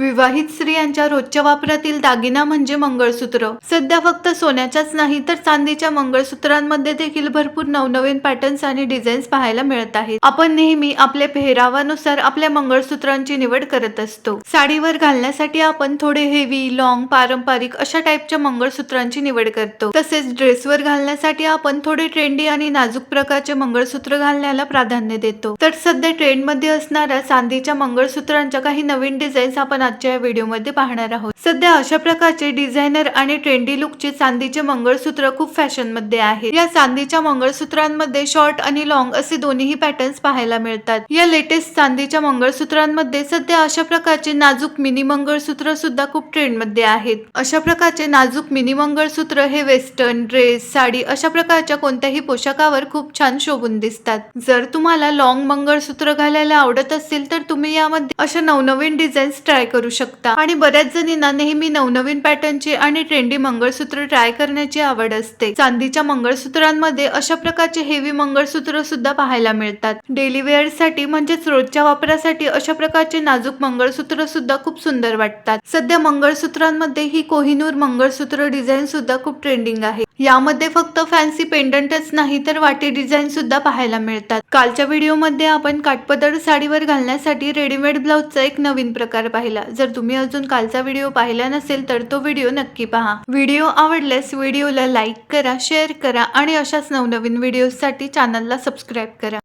विवाहित स्त्रियांच्या रोजच्या वापरातील दागिना म्हणजे मंगळसूत्र. सध्या फक्त सोन्याच्याच नाही तर चांदीच्या मंगळसूत्रांमध्ये देखील भरपूर नवनवीन पॅटर्न्स आणि डिझाईन्स पाहायला मिळत आहेत. आपण नेहमी आपल्या पेहरावानुसार आपल्या मंगळसूत्रांची निवड करत असतो. साडीवर घालण्यासाठी आपण थोडे हेवी लॉंग पारंपरिक अशा टाईपच्या मंगळसूत्रांची निवड करतो. तसेच ड्रेसवर घालण्यासाठी आपण थोडे ट्रेंडी आणि नाजूक प्रकारचे मंगळसूत्र घालण्याला प्राधान्य देतो. तर सध्या ट्रेंडमध्ये असणाऱ्या चांदीच्या मंगळसूत्रांच्या काही नवीन डिझाईन्स आपण आजच्या या व्हिडिओमध्ये पाहणार आहोत. सध्या अशा प्रकारचे डिझायनर आणि ट्रेंडी लुकचे चांदीचे मंगळसूत्र खूप फॅशनमध्ये आहे आहेत. या चांदीच्या मंगळसूत्रांमध्ये शॉर्ट आणि लॉंग असे दोन्हीही पॅटर्न्स पाहायला मिळतात. या लेटेस्ट चांदीच्या मंगळसूत्रांमध्ये सध्या अशा प्रकारचे नाजूक मिनी मंगळसूत्र सुद्धा खूप ट्रेंडमध्ये आहेत. अशा प्रकारचे नाजूक मिनी मंगळसूत्र हे वेस्टर्न ड्रेस साडी अशा प्रकारच्या कोणत्याही पोशाखावर खूप छान शोभून दिसतात. जर तुम्हाला लॉंग मंगळसूत्र घालायला आवडत असेल तर तुम्ही यामध्ये अशा नवनवीन डिझाईन्स ट्राय करू शकता. आणि बऱ्याच जणींना नेहमी नवनवीन पॅटर्नची आणि ट्रेंडी मंगळसूत्र ट्राय करण्याची आवड असते. चांदीच्या मंगळसूत्रांमध्ये अशा प्रकारचे हेवी मंगळसूत्र सुद्धा पाहायला मिळतात. डेली वेअरसाठी म्हणजेच रोजच्या वापरासाठी अशा प्रकारचे नाजूक मंगळसूत्र सुद्धा खूप सुंदर वाटतात. सध्या मंगळसूत्रांमध्ये ही कोहिनूर मंगळसूत्र डिझाईन सुद्धा खूप ट्रेंडिंग आहे. यामध्ये फक्त फॅन्सी पेंडंटच नाही तर वाटी डिझाईन सुद्धा पाहायला मिळतात. कालच्या व्हिडिओमध्ये आपण काटपदर साडीवर घालण्यासाठी रेडीमेड ब्लाऊजचा एक नवीन प्रकार पाहिला. जर तुम्ही अजून कालचा व्हिडिओ पाहिला नसेल तर तो व्हिडिओ नक्की पहा. व्हिडिओ आवडल्यास व्हिडिओला लाईक करा शेअर करा आणि अशाच नवनवीन व्हिडिओसाठी चॅनलला सबस्क्राईब करा.